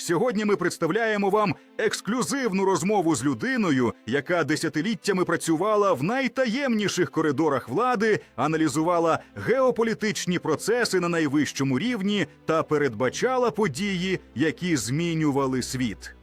Сьогодні ми представляємо вам ексклюзивну розмову з людиною, яка десятиліттями працювала в найтаємніших коридорах влади, аналізувала геополітичні процеси на найвищому рівні та передбачала події, які змінювали світ.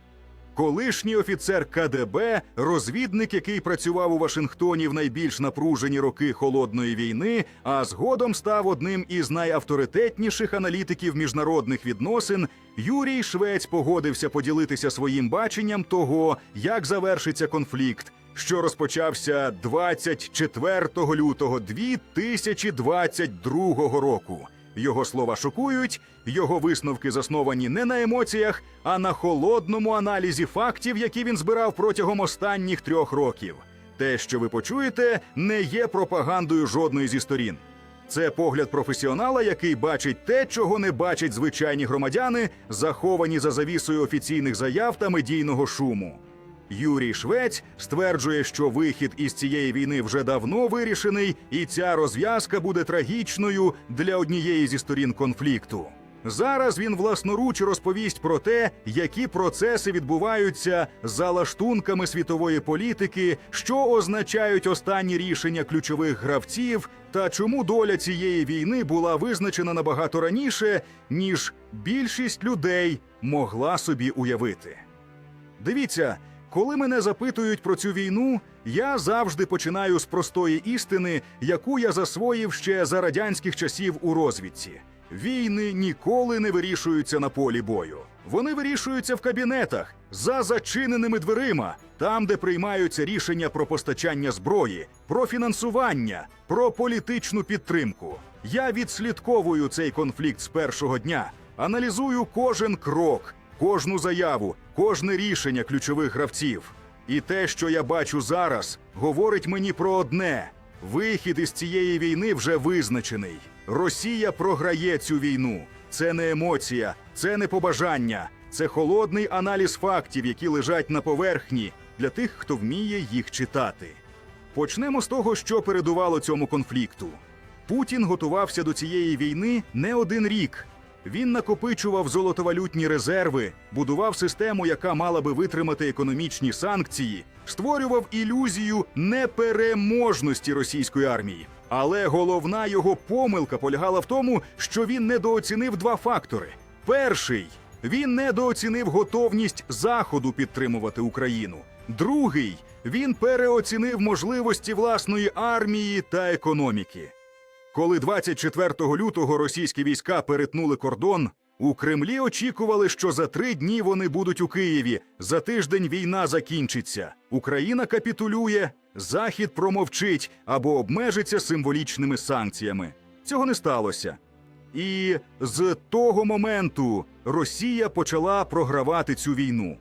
Колишній офіцер КДБ, розвідник, який працював у Вашингтоні в найбільш напружені роки холодної війни, а згодом став одним із найавторитетніших аналітиків міжнародних відносин, Юрій Швець погодився поділитися своїм баченням того, як завершиться конфлікт, що розпочався 24 лютого 2022 року. Його слова шокують, його висновки засновані не на емоціях, а на холодному аналізі фактів, які він збирав протягом останніх трьох років. Те, що ви почуєте, не є пропагандою жодної зі сторін. Це погляд професіонала, який бачить те, чого не бачать звичайні громадяни, заховані за завісою офіційних заяв та медійного шуму. Юрій Швець стверджує, що вихід із цієї війни вже давно вирішений, і ця розв'язка буде трагічною для однієї зі сторін конфлікту. Зараз він власноруч розповість про те, які процеси відбуваються за лаштунками світової політики, що означають останні рішення ключових гравців, та чому доля цієї війни була визначена набагато раніше, ніж більшість людей могла собі уявити. Дивіться, коли мене запитують про цю війну, я завжди починаю з простої істини, яку я засвоїв ще за радянських часів у розвідці. Війни ніколи не вирішуються на полі бою. Вони вирішуються в кабінетах за зачиненими дверима, там, де приймаються рішення про постачання зброї, про фінансування, про політичну підтримку. Я відслідковую цей конфлікт з першого дня, аналізую кожен крок, кожну заяву, кожне рішення ключових гравців. І те, що я бачу зараз, говорить мені про одне: вихід із цієї війни вже визначений. Росія програє цю війну. Це не емоція, це не побажання, це холодний аналіз фактів, які лежать на поверхні для тих, хто вміє їх читати. Почнемо з того, що передувало цьому конфлікту. Путін готувався до цієї війни не один рік. Він накопичував золотовалютні резерви, будував систему, яка мала би витримати економічні санкції, створював ілюзію непереможності російської армії. Але головна його помилка полягала в тому, що він недооцінив два фактори: перший він недооцінив готовність Заходу підтримувати Україну. Другий він переоцінив можливості власної армії та економіки. Коли 24 лютого російські війська перетнули кордон, у Кремлі очікували, що за три дні вони будуть у Києві. За тиждень війна закінчиться. Україна капітулює, Захід промовчить або обмежиться символічними санкціями. Цього не сталося. І з того моменту Росія почала програвати цю війну.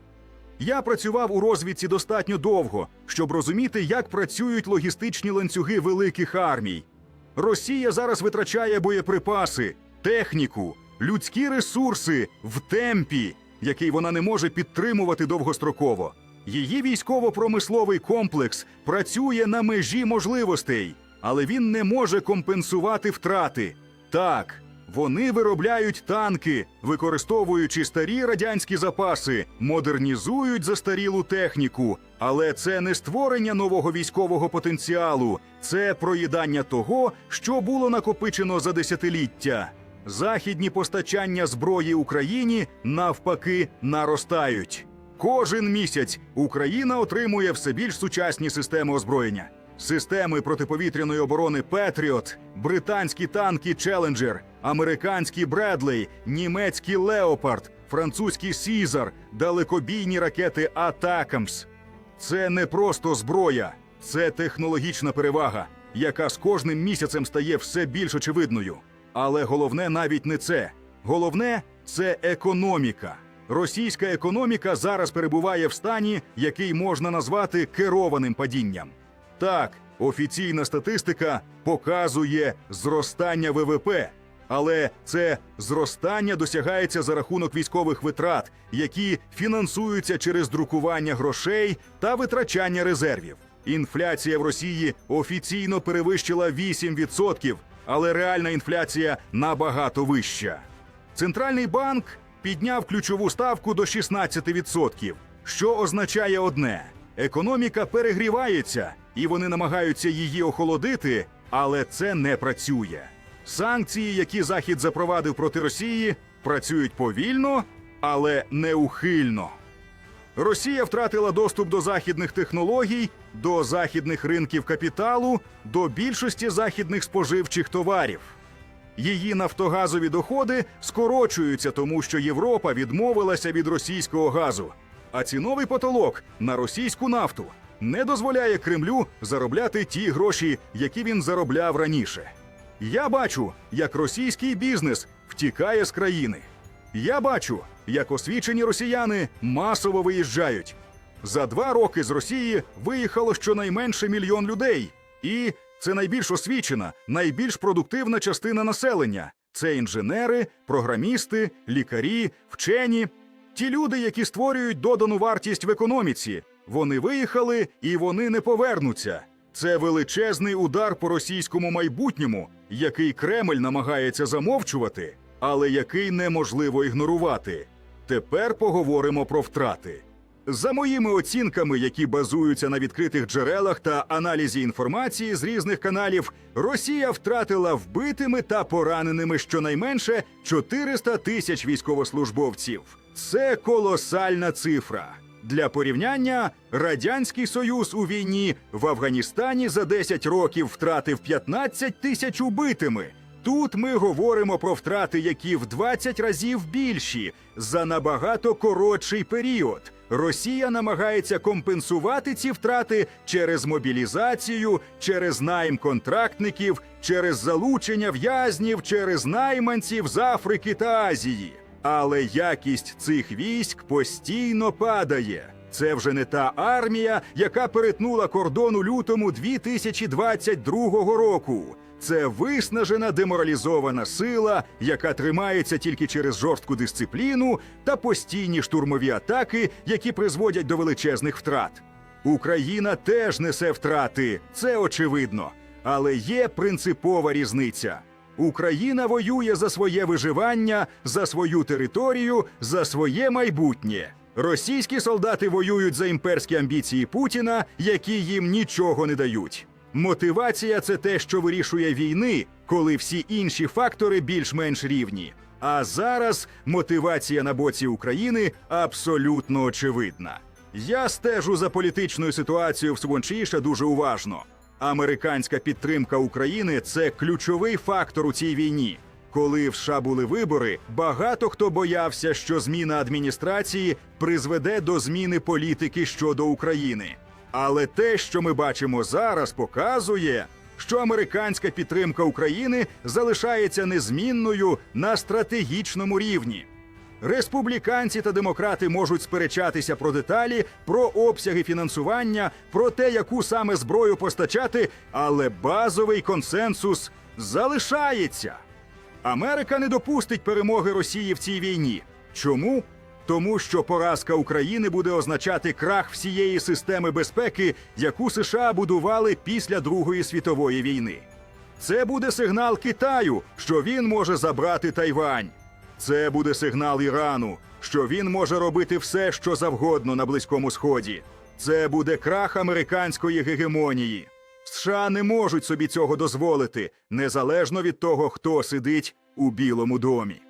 Я працював у розвідці достатньо довго, щоб розуміти, як працюють логістичні ланцюги великих армій. Росія зараз витрачає боєприпаси, техніку, людські ресурси в темпі, який вона не може підтримувати довгостроково. Її військово-промисловий комплекс працює на межі можливостей, але він не може компенсувати втрати. Так, вони виробляють танки, використовуючи старі радянські запаси, модернізують застарілу техніку. Але це не створення нового військового потенціалу, це проїдання того, що було накопичено за десятиліття. Західні постачання зброї Україні навпаки наростають. Кожен місяць Україна отримує все більш сучасні системи озброєння. Системи протиповітряної оборони Петріот, британські танки Челенджер, американські Бредлей, німецький Леопард, французький Сізар, далекобійні ракети Атакамс. Це не просто зброя, це технологічна перевага, яка з кожним місяцем стає все більш очевидною. Але головне навіть не це. Головне це економіка. Російська економіка зараз перебуває в стані, який можна назвати керованим падінням. Так, офіційна статистика показує зростання ВВП, але це зростання досягається за рахунок військових витрат, які фінансуються через друкування грошей та витрачання резервів. Інфляція в Росії офіційно перевищила 8%, але реальна інфляція набагато вища. Центральний банк підняв ключову ставку до 16%, що означає одне: економіка перегрівається, і вони намагаються її охолодити, але це не працює. Санкції, які Захід запровадив проти Росії, працюють повільно, але неухильно. Росія втратила доступ до західних технологій, до західних ринків капіталу, до більшості західних споживчих товарів. Її нафтогазові доходи скорочуються, тому що Європа відмовилася від російського газу. А ціновий потолок на російську нафту не дозволяє Кремлю заробляти ті гроші, які він заробляв раніше. Я бачу, як російський бізнес втікає з країни. Я бачу, як освічені росіяни масово виїжджають. За два роки з Росії виїхало щонайменше мільйон людей, і це найбільш освічена, найбільш продуктивна частина населення. Це інженери, програмісти, лікарі, вчені, ті люди, які створюють додану вартість в економіці. Вони виїхали і вони не повернуться. Це величезний удар по російському майбутньому, який Кремль намагається замовчувати, але який неможливо ігнорувати. Тепер поговоримо про втрати. За моїми оцінками, які базуються на відкритих джерелах та аналізі інформації з різних каналів, Росія втратила вбитими та пораненими щонайменше 400 тисяч військовослужбовців. Це колосальна цифра. Для порівняння, Радянський Союз у війні в Афганістані за 10 років втратив 15 тисяч убитими. Тут ми говоримо про втрати, які в 20 разів більші за набагато коротший період. Росія намагається компенсувати ці втрати через мобілізацію, через найм контрактників, через залучення в'язнів, через найманців з Африки та Азії. Але якість цих військ постійно падає. Це вже не та армія, яка перетнула кордон у лютому 2022 року. Це виснажена деморалізована сила, яка тримається тільки через жорстку дисципліну та постійні штурмові атаки, які призводять до величезних втрат. Україна теж несе втрати, це очевидно. Але є принципова різниця. Україна воює за своє виживання, за свою територію, за своє майбутнє. Російські солдати воюють за імперські амбіції Путіна, які їм нічого не дають. Мотивація це те, що вирішує війни, коли всі інші фактори більш-менш рівні. А зараз мотивація на боці України абсолютно очевидна. Я стежу за політичною ситуацією в Свончіше дуже уважно. Американська підтримка України це ключовий фактор у цій війні. Коли в США були вибори, багато хто боявся, що зміна адміністрації призведе до зміни політики щодо України. Але те, що ми бачимо зараз, показує, що американська підтримка України залишається незмінною на стратегічному рівні. Республіканці та демократи можуть сперечатися про деталі, про обсяги фінансування, про те, яку саме зброю постачати, але базовий консенсус залишається. Америка не допустить перемоги Росії в цій війні. Чому? Тому що поразка України буде означати крах всієї системи безпеки, яку США будували після Другої світової війни. Це буде сигнал Китаю, що він може забрати Тайвань. Це буде сигнал Ірану, що він може робити все, що завгодно на Близькому Сході. Це буде крах американської гегемонії. США не можуть собі цього дозволити, незалежно від того, хто сидить у Білому домі.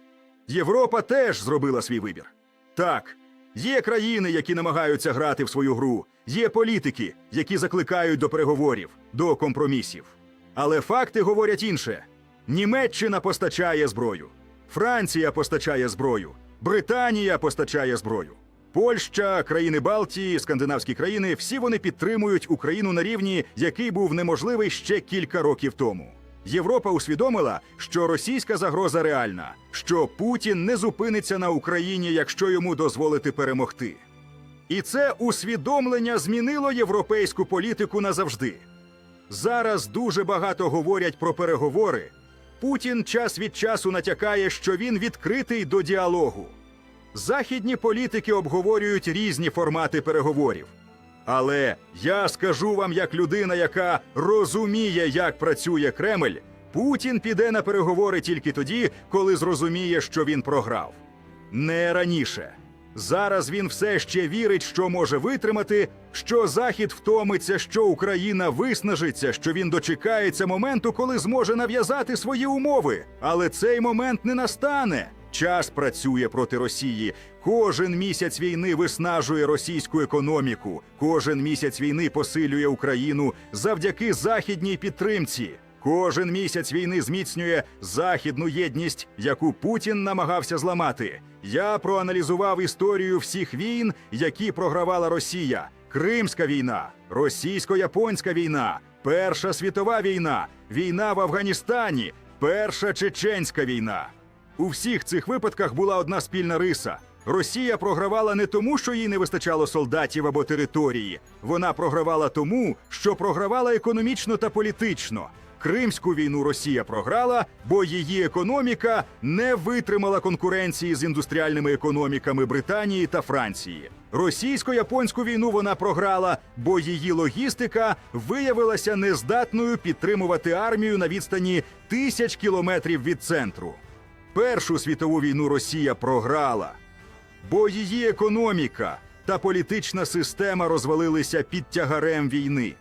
Європа теж зробила свій вибір. Так, є країни, які намагаються грати в свою гру, є політики, які закликають до переговорів, до компромісів. Але факти говорять інше: Німеччина постачає зброю, Франція постачає зброю, Британія постачає зброю. Польща, країни Балтії, скандинавські країни всі вони підтримують Україну на рівні, який був неможливий ще кілька років тому. Європа усвідомила, що російська загроза реальна, що Путін не зупиниться на Україні, якщо йому дозволити перемогти. І це усвідомлення змінило європейську політику назавжди. Зараз дуже багато говорять про переговори. Путін час від часу натякає, що він відкритий до діалогу. Західні політики обговорюють різні формати переговорів. Але я скажу вам, як людина, яка розуміє, як працює Кремль, Путін піде на переговори тільки тоді, коли зрозуміє, що він програв. не раніше. Зараз він все ще вірить, що може витримати, що Захід втомиться, що Україна виснажиться, що він дочекається моменту, коли зможе нав'язати свої умови. Але цей момент не настане. Час працює проти Росії. Кожен місяць війни виснажує російську економіку. Кожен місяць війни посилює Україну завдяки західній підтримці. Кожен місяць війни зміцнює західну єдність, яку Путін намагався зламати. Я проаналізував історію всіх війн, які програвала Росія: Кримська війна, російсько-японська війна, Перша світова війна, війна в Афганістані, Перша чеченська війна. У всіх цих випадках була одна спільна риса. Росія програвала не тому, що їй не вистачало солдатів або території. Вона програвала тому, що програвала економічно та політично. Кримську війну Росія програла, бо її економіка не витримала конкуренції з індустріальними економіками Британії та Франції. Російсько-японську війну вона програла, бо її логістика виявилася нездатною підтримувати армію на відстані тисяч кілометрів від центру. Першу світову війну Росія програла, бо її економіка та політична система розвалилися під тягарем війни.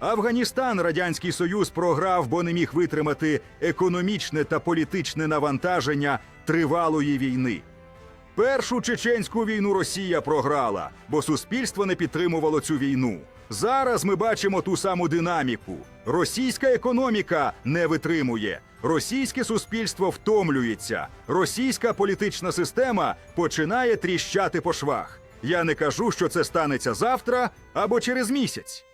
Афганістан Радянський Союз програв, бо не міг витримати економічне та політичне навантаження тривалої війни. Першу чеченську війну Росія програла, бо суспільство не підтримувало цю війну. Зараз ми бачимо ту саму динаміку. Російська економіка не витримує, російське суспільство втомлюється, російська політична система починає тріщати по швах. Я не кажу, що це станеться завтра або через місяць.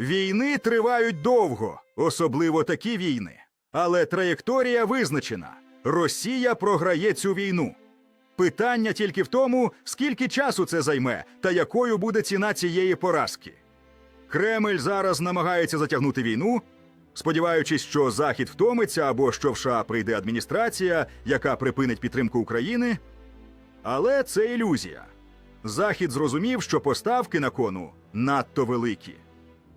Війни тривають довго, особливо такі війни. Але траєкторія визначена: Росія програє цю війну. Питання тільки в тому, скільки часу це займе та якою буде ціна цієї поразки. Кремль зараз намагається затягнути війну, сподіваючись, що Захід втомиться або що в США прийде адміністрація, яка припинить підтримку України. Але це ілюзія. Захід зрозумів, що поставки на кону надто великі.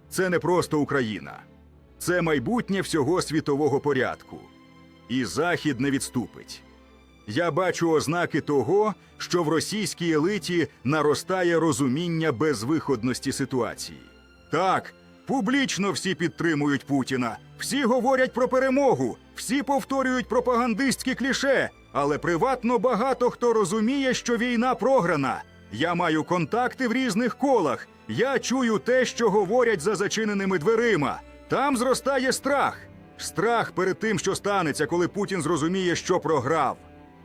Це не просто Україна, це майбутнє всього світового порядку. І Захід не відступить. Я бачу ознаки того, що в російській елиті наростає розуміння безвиходності ситуації. Так, публічно всі підтримують Путіна, всі говорять про перемогу, всі повторюють пропагандистські кліше, але приватно багато хто розуміє, що війна програна. Я маю контакти в різних колах. Я чую те, що говорять за зачиненими дверима. Там зростає страх. Страх перед тим, що станеться, коли Путін зрозуміє, що програв.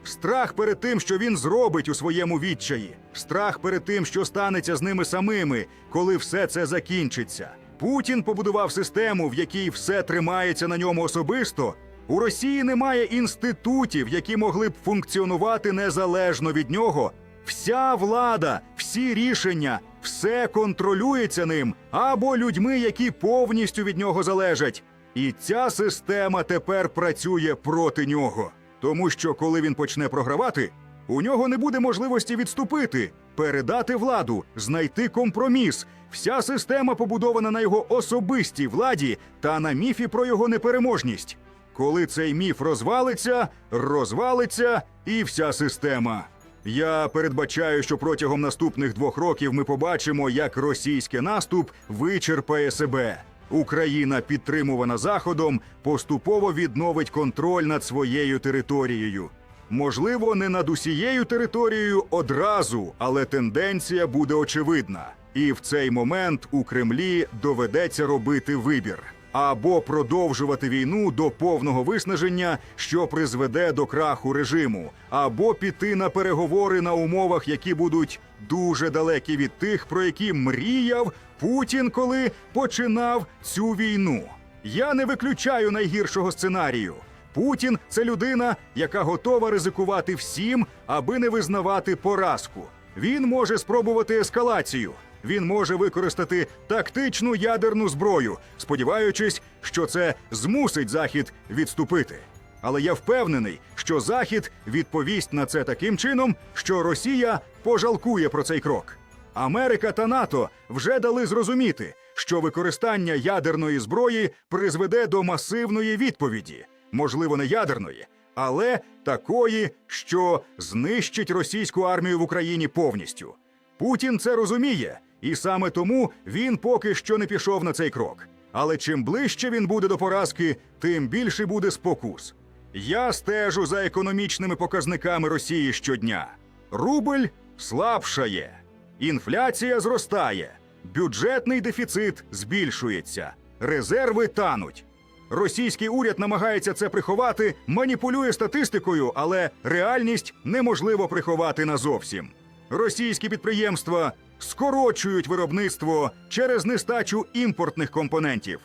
Страх перед тим, що він зробить у своєму відчаї. Страх перед тим, що станеться з ними самими, коли все це закінчиться. Путін побудував систему, в якій все тримається на ньому особисто. У Росії немає інститутів, які могли б функціонувати незалежно від нього. Вся влада, всі рішення, все контролюється ним або людьми, які повністю від нього залежать. І ця система тепер працює проти нього. Тому що коли він почне програвати, у нього не буде можливості відступити, передати владу, знайти компроміс. Вся система побудована на його особистій владі та на міфі про його непереможність. Коли цей міф розвалиться, розвалиться і вся система. Я передбачаю, що протягом наступних двох років ми побачимо, як російський наступ вичерпає себе. Україна, підтримувана Заходом, поступово відновить контроль над своєю територією. Можливо, не над усією територією одразу, але тенденція буде очевидна. І в цей момент у Кремлі доведеться робити вибір або продовжувати війну до повного виснаження, що призведе до краху режиму, або піти на переговори на умовах, які будуть дуже далекі від тих, про які мріяв Путін, коли починав цю війну. Я не виключаю найгіршого сценарію. Путін це людина, яка готова ризикувати всім, аби не визнавати поразку. Він може спробувати ескалацію. Він може використати тактичну ядерну зброю, сподіваючись, що це змусить Захід відступити. Але я впевнений, що Захід відповість на це таким чином, що Росія пожалкує про цей крок. Америка та НАТО вже дали зрозуміти, що використання ядерної зброї призведе до масивної відповіді, можливо, не ядерної, але такої, що знищить російську армію в Україні повністю. Путін це розуміє, і саме тому він поки що не пішов на цей крок. Але чим ближче він буде до поразки, тим більше буде спокус. Я стежу за економічними показниками Росії щодня. Рубль слабшає, інфляція зростає, бюджетний дефіцит збільшується, резерви тануть. Російський уряд намагається це приховати, маніпулює статистикою, але реальність неможливо приховати назовсім. Російські підприємства скорочують виробництво через нестачу імпортних компонентів.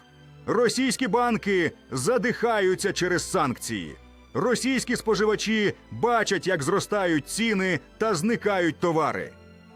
Російські банки задихаються через санкції. Російські споживачі бачать, як зростають ціни та зникають товари.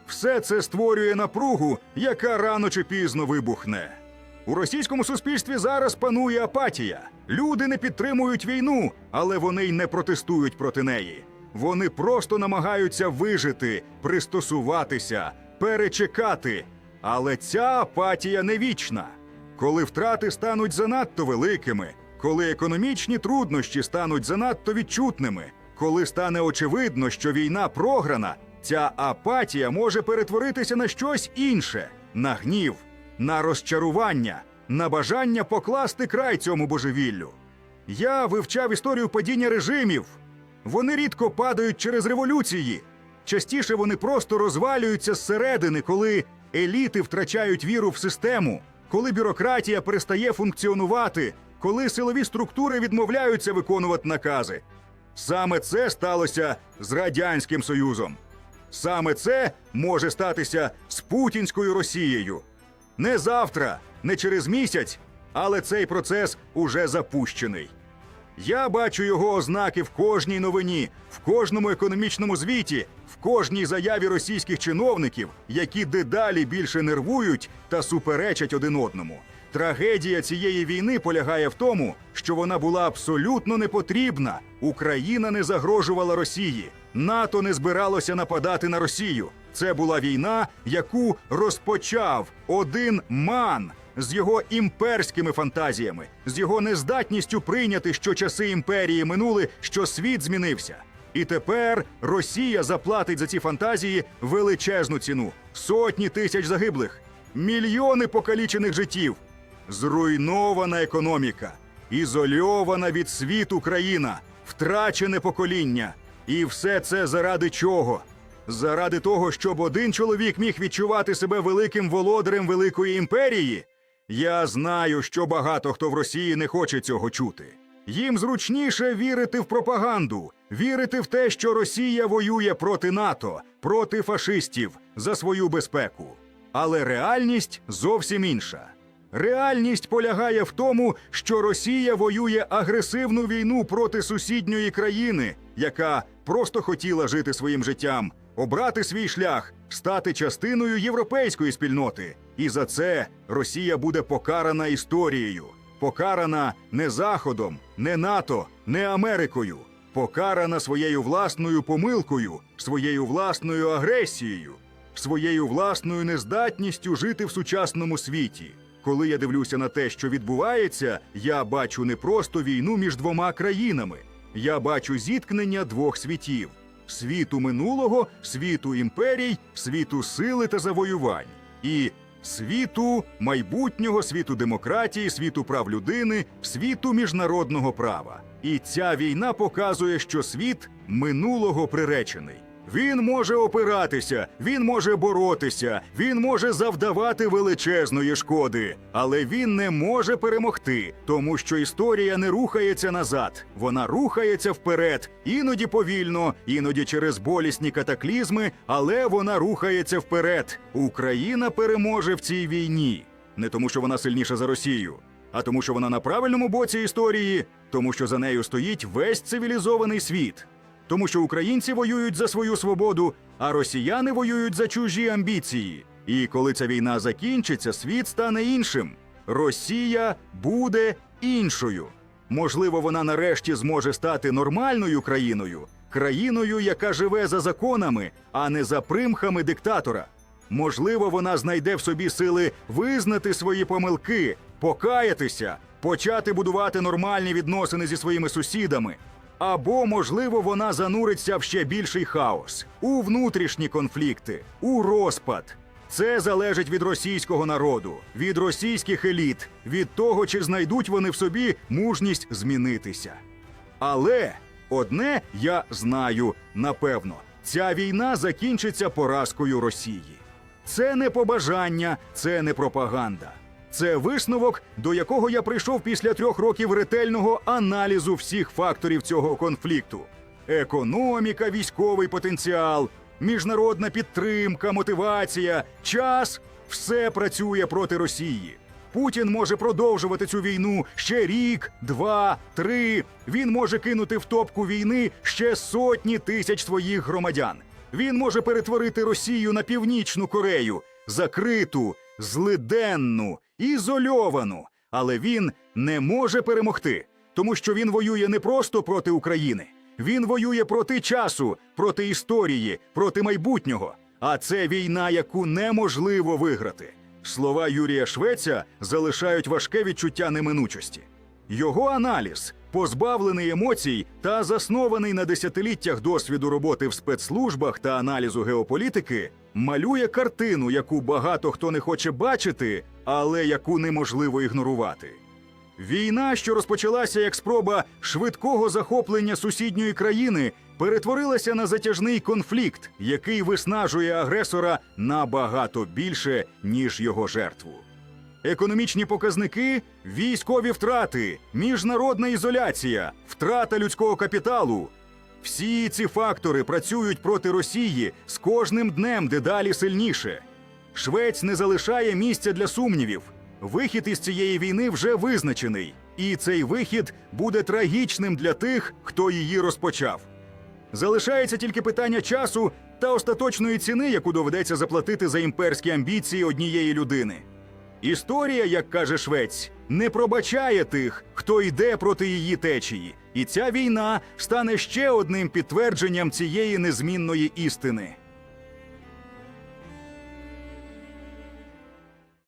Все це створює напругу, яка рано чи пізно вибухне. У російському суспільстві зараз панує апатія. Люди не підтримують війну, але вони й не протестують проти неї. Вони просто намагаються вижити, пристосуватися, перечекати. Але ця апатія не вічна. Коли втрати стануть занадто великими, коли економічні труднощі стануть занадто відчутними, коли стане очевидно, що війна програна, ця апатія може перетворитися на щось інше, на гнів, на розчарування, на бажання покласти край цьому божевіллю. Я вивчав історію падіння режимів. Вони рідко падають через революції. Частіше вони просто розвалюються зсередини, коли еліти втрачають віру в систему, коли бюрократія перестає функціонувати, коли силові структури відмовляються виконувати накази. Саме це сталося з Радянським Союзом. Саме це може статися з путінською Росією. Не завтра, не через місяць, але цей процес уже запущений. Я бачу його ознаки в кожній новині, в кожному економічному звіті, в кожній заяві російських чиновників, які дедалі більше нервують та суперечать один одному. Трагедія цієї війни полягає в тому, що вона була абсолютно непотрібна. Україна не загрожувала Росії, НАТО не збиралося нападати на Росію. Це була війна, яку розпочав один ман з його імперськими фантазіями, з його нездатністю прийняти, що часи імперії минули, що світ змінився. І тепер Росія заплатить за ці фантазії величезну ціну: сотні тисяч загиблих, мільйони покалічених життів, зруйнована економіка, ізольована від світу країна, втрачене покоління. І все це заради чого? Заради того, щоб один чоловік міг відчувати себе великим володарем великої імперії. Я знаю, що багато хто в Росії не хоче цього чути. Їм зручніше вірити в пропаганду, вірити в те, що Росія воює проти НАТО, проти фашистів за свою безпеку. Але реальність зовсім інша. Реальність полягає в тому, що Росія воює агресивну війну проти сусідньої країни, яка просто хотіла жити своїм життям, обрати свій шлях, стати частиною європейської спільноти. І за це Росія буде покарана історією, покарана не Заходом, не НАТО, не Америкою, покарана своєю власною помилкою, своєю власною агресією, своєю власною нездатністю жити в сучасному світі. Коли я дивлюся на те, що відбувається, я бачу не просто війну між двома країнами. Я бачу зіткнення двох світів: світу минулого, світу імперій, світу сили та завоювань, і світу майбутнього, світу демократії, світу прав людини, світу міжнародного права. І ця війна показує, що світ минулого приречений. Він може опиратися, він може боротися, він може завдавати величезної шкоди, але він не може перемогти, тому що історія не рухається назад, вона рухається вперед, іноді повільно, іноді через болісні катаклізми, але вона рухається вперед. Україна переможе в цій війні. Не тому, що вона сильніша за Росію, а тому, що вона на правильному боці історії, тому що за нею стоїть весь цивілізований світ тому що українці воюють за свою свободу, а росіяни воюють за чужі амбіції. І коли ця війна закінчиться, світ стане іншим. Росія буде іншою. Можливо, вона нарешті зможе стати нормальною країною, країною, яка живе за законами, а не за примхами диктатора. Можливо, вона знайде в собі сили визнати свої помилки, покаятися, почати будувати нормальні відносини зі своїми сусідами. Або, можливо, вона зануриться в ще більший хаос, у внутрішні конфлікти, у розпад. Це залежить від російського народу, від російських еліт, від того, чи знайдуть вони в собі мужність змінитися. Але одне я знаю напевно: ця війна закінчиться поразкою Росії. Це не побажання, це не пропаганда. Це висновок, до якого я прийшов після трьох років ретельного аналізу всіх факторів цього конфлікту: економіка, військовий потенціал, міжнародна підтримка, мотивація, час все працює проти Росії. Путін може продовжувати цю війну ще рік, два, три. Він може кинути в топку війни ще сотні тисяч своїх громадян. Він може перетворити Росію на північну Корею, закриту, злиденну, ізольовану. Але він не може перемогти, тому що він воює не просто проти України. Він воює проти часу, проти історії, проти майбутнього. А це війна, яку неможливо виграти. Слова Юрія Швеця залишають важке відчуття неминучості. Його аналіз, позбавлений емоцій та заснований на десятиліттях досвіду роботи в спецслужбах та аналізу геополітики, малює картину, яку багато хто не хоче бачити, але яку неможливо ігнорувати. Війна, що розпочалася як спроба швидкого захоплення сусідньої країни, перетворилася на затяжний конфлікт, який виснажує агресора набагато більше, ніж його жертву. Економічні показники, військові втрати, міжнародна ізоляція, втрата людського капіталу. Всі ці фактори працюють проти Росії з кожним днем дедалі сильніше. Швець не залишає місця для сумнівів. Вихід із цієї війни вже визначений, і цей вихід буде трагічним для тих, хто її розпочав. Залишається тільки питання часу та остаточної ціни, яку доведеться заплатити за імперські амбіції однієї людини. Історія, як каже Швець, не пробачає тих, хто йде проти її течії, і ця війна стане ще одним підтвердженням цієї незмінної істини.